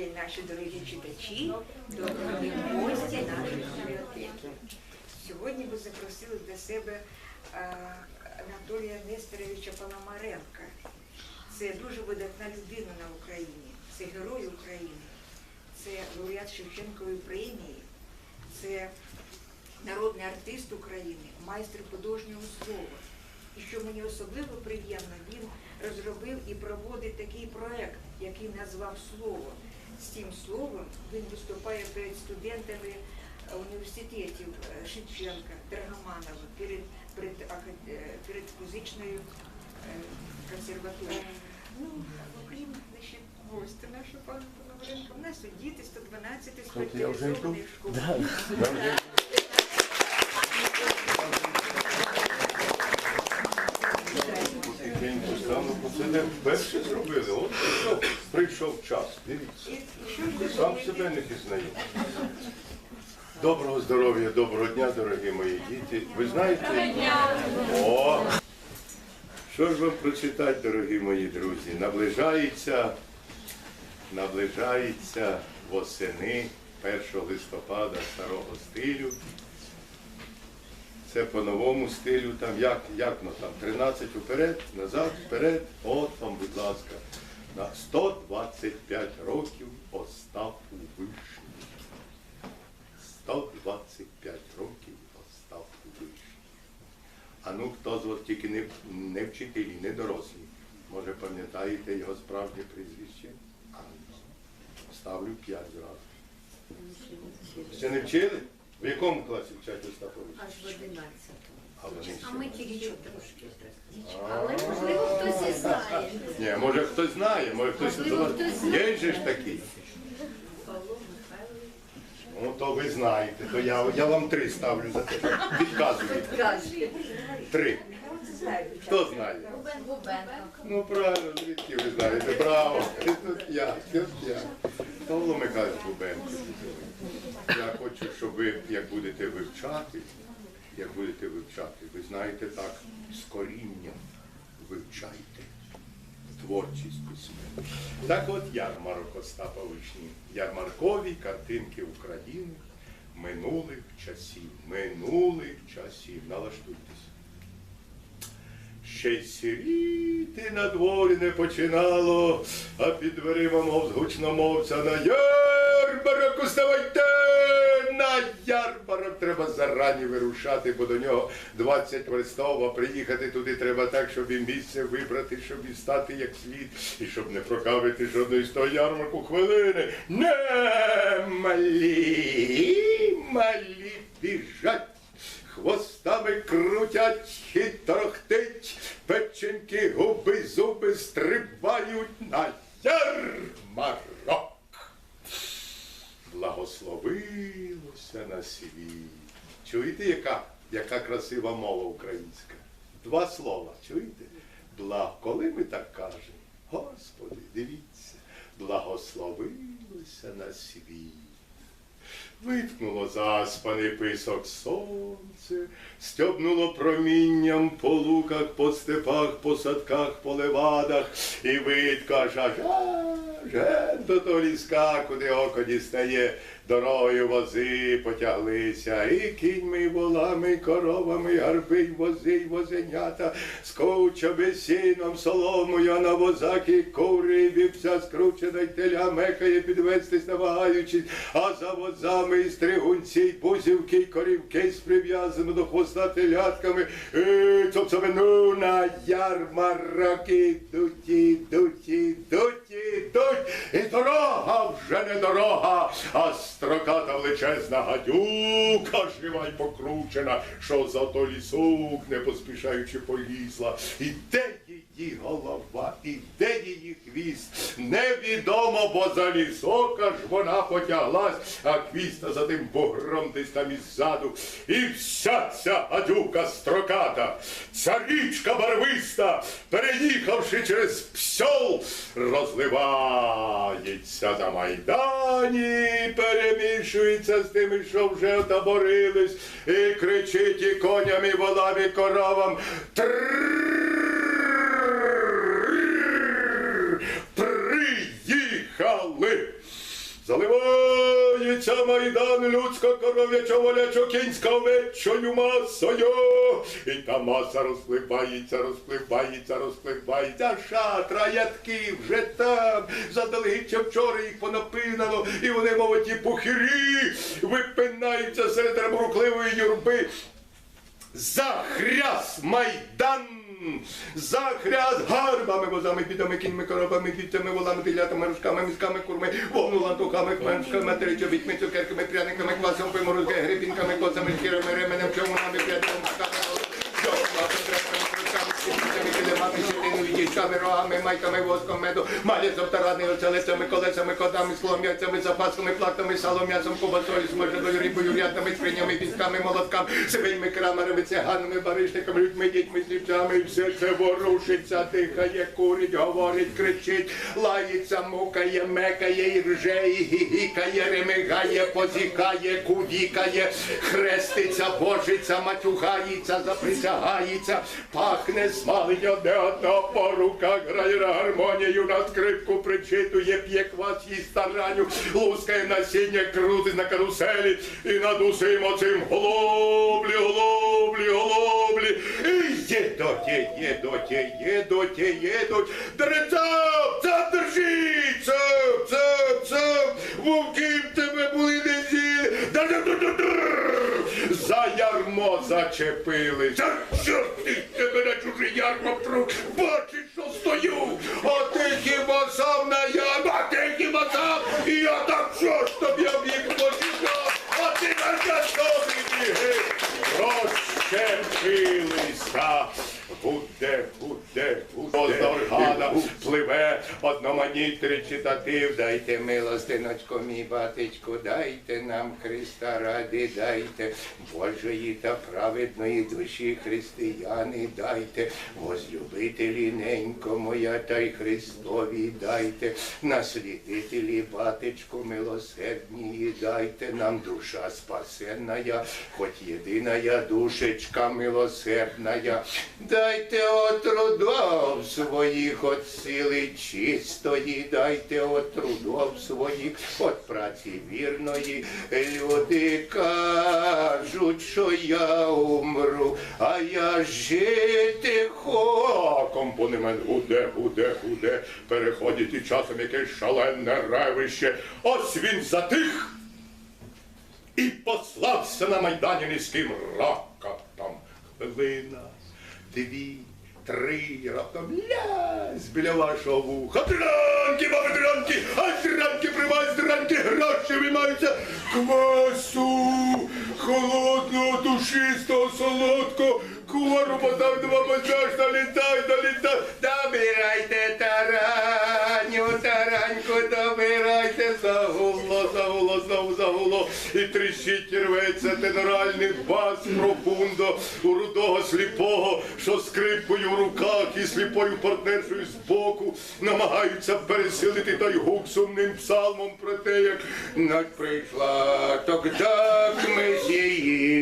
день, наші дорогі читачі, дорогі гості нашої бібліотеки. Сьогодні ви запросили до себе е, Анатолія Нестеровича Пономаренка. Це дуже видатна людина на Україні, це герой України, це лауреат Шевченкової премії, це народний артист України, майстер художнього слова. І що мені особливо приємно, він розробив і проводить такий проект, який назвав Слово. З цим словом він виступає перед студентами університетів е, Шевченка, Драгоманова, перед, перед, е, перед музичною е, консерваторією. Ну, окрім значить, гостя нашого пана Пономаренка, у нас у діти 112 От я вже йду. спеціалізованих школ. Це не вперше зробили. От прийшов, прийшов час. Дивіться. Сам себе не пізнаю. Доброго здоров'я, доброго дня, дорогі мої діти. Ви знаєте? О! Що ж вам прочитати, дорогі мої друзі? Наближається, наближається восени 1 листопада старого стилю. Це по новому стилю, там як, як ну, там 13 уперед, назад, вперед, от вам, будь ласка, на 125 років Остапу Вишні. 125 років Остапу Вишні. А ну хто з вас тільки не, не вчителі, не дорослі. Може пам'ятаєте його справжнє прізвище? А, ставлю 5 зразу. Ще не вчили? В якому класі вчать Остапович? Аж в 11. А ми тільки трошки. Але можливо хтось і знає. Ні, може хтось знає, може хтось Можливо, до вас. хтось знає. Є же ж такий. Павло Михайлович. Ну то ви знаєте, то я, я вам три ставлю за те. що Відказую. Каже. Три. Хто знає? Бубенко. Ну правильно, звідки ви знаєте? Браво! Ти тут я, тут я. Павло Михайлович Бубенко. Я хочу, щоб ви, як будете вивчати, як будете вивчати, ви знаєте так, з корінням вивчайте творчість письма. Так от ярмарок Остапа. Ярмаркові картинки України минулих часів. Минулих часів. Налаштуйтесь. Ще й сіріти на дворі не починало, а під дверима, мов з гучномовця, на ярмарок уставайте! На ярмарок треба зарані вирушати, бо до нього 20 верстов, а приїхати туди треба так, щоб і місце вибрати, щоб і стати як слід, і щоб не прокавити жодної з того ярмарку хвилини. Не малі, малі біжать. Хвостами крутять, хитрохтить, печеньки, губи, зуби стрибають на ярмарок. Благословилося на світ. Чуєте, яка, яка красива мова українська? Два слова, чуєте? Благ, коли ми так кажемо, Господи, дивіться, благословилося на світ. Виткнуло заспаний писок сонце, стьобнуло промінням по луках, по степах, по садках, по левадах, і видко аж аж до того ліска, куди око дістає, дорогою вози потяглися, і кіньми, і волами, і коровами, і гарби, вози, й возенята, з ковчами, сіном, соломою, на возах і кури, і вівця скручена, й теля мехає підвестись, намагаючись, а за возами і стригунці, й бузівки, й корівки з прив'язаними до хвоста телятками, і цоцовину на ярмарок ідуть, ідуть, ідуть, ідуть, і дорога вже не дорога, а строката величезна гадюка, жива й покручена, що за то лісок, не поспішаючи полізла. І де її голова, і її хвіст. Невідомо, бо за лісок аж вона потяглась, а хвіста за тим бугром десь там іззаду. І вся ця гадюка строката, царічка барвиста, переїхавши через псьол, розливається за майдані, перемішується з тими, що вже отаборились, і кричить і коням, і волам, і коровам. Трррр! Приїхали! за майдан людсько коров'ячо волячо кінська овечою масою. І та маса розпливається, розпливається, розпливається. Шатра, ядки вже там. Заздалегідь ще вчора їх понапинано, і вони, мов ті пухирі, випинаються серед ребрукливої юрби. Захряс майдан! Захряс гарбами, возами, бідами, кіньми, коробами, віцями, волами, телятами, рушками, місками, курми, вовну, лантухами, кменшками, тричовітьми, цукерками, пряниками, квасом, пиморозки, грибінками, косами, шкірами, ременем, човнами, прядками, Дівчами, рогами, майками, воском, меду, малязом, тараною, оцелицями, колесами, котами, склом, яйцями, запасками, плактами, салом, м'ясом, кубасою, смаженою рибою, рядними, скринями, візками, молотками, свиньми, крамарами, циганами, баришниками, людьми, дітьми, слівцями, і все це ворушиться, дихає, курить, говорить, кричить, лається, мукає, мекає, і рже, і гігікає, ремигає, позікає, кувікає, хреститься, божиться, матюгається, заприсягається, пахне смалить одне одно по руках, грає гармонію, на скрипку причитує, п'є квас їй старанню, лускає насіння, крутить на каруселі і над усім оцим голоблі, голоблі, голоблі. І єдуть, єдуть, єдуть, єдуть. Дерецап, цап, держіть, цап, цап, цап, вовки в тебе були не з'їли. За ярмо зачепили. За що ти тебе на чуже ярмо пру? Бачиш. А ти хіба сам на ярмо? А ти хіба сам? І я так що ж тобі об'їх почекав? А ти на біги. Розчепилися. Гуде, гуде, буде, органа пливе, одноманіть речитатив, дайте милостиночко, мій батечко, дайте нам Христа ради, дайте Божої та праведної душі християни, дайте, возлюбителі ненько моя, та й Христові дайте, наслідителі, батечко, милосердні, дайте нам душа спасенная, хоть єдиная душечка милосердная, дайте от трудов своїх, от сили чистої, дайте от трудов своїх, от праці вірної. Люди кажуть, що я умру, а я жити хочу. Компонемент гуде, гуде, гуде, переходить і часом якесь шалене ревище. Ось він затих і послався на майдані низьким ракатом. Хвилина, дві, три, раптом лясь біля вашого вуха. Дранки, баби, дранки, а дранки приймають, дранки, гроші виймаються. Квасу, холодного, душистого, солодкого, кору, поставити два базаж, налітай, налітай. Добирайте І тріщить, і рветься теноральний бас профундо у рудого сліпого, що скрипкою в руках і сліпою партнершою збоку намагаються пересилити той гук сумним псалмом про те, як ночь прийшла, так месії,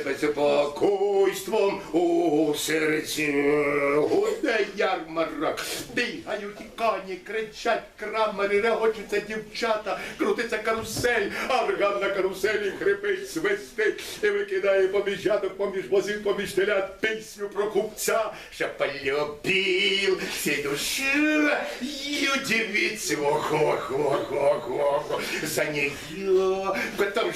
З безпокойством у серці. Гуде бігають коні, кричать крамери, регочуться дівчата, крутиться карусель, а на каруселі хрипить, свистить і викидає поміж поміж возів, поміж телят пісню про купця, що полюбив всі душі і удивиться, ого-го-го-го, за нее, потом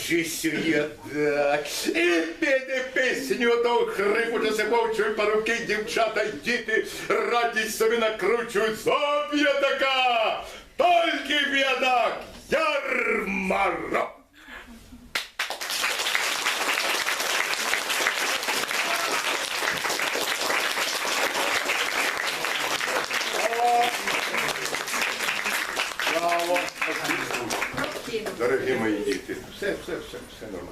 отдать. І піде пісню до хрипу до себовчої парубки, дівчата діти, радість собі накручують, зоб'є така, тільки б'ядак, ярмарок. Дорогі мої діти, все, все, все, все нормально.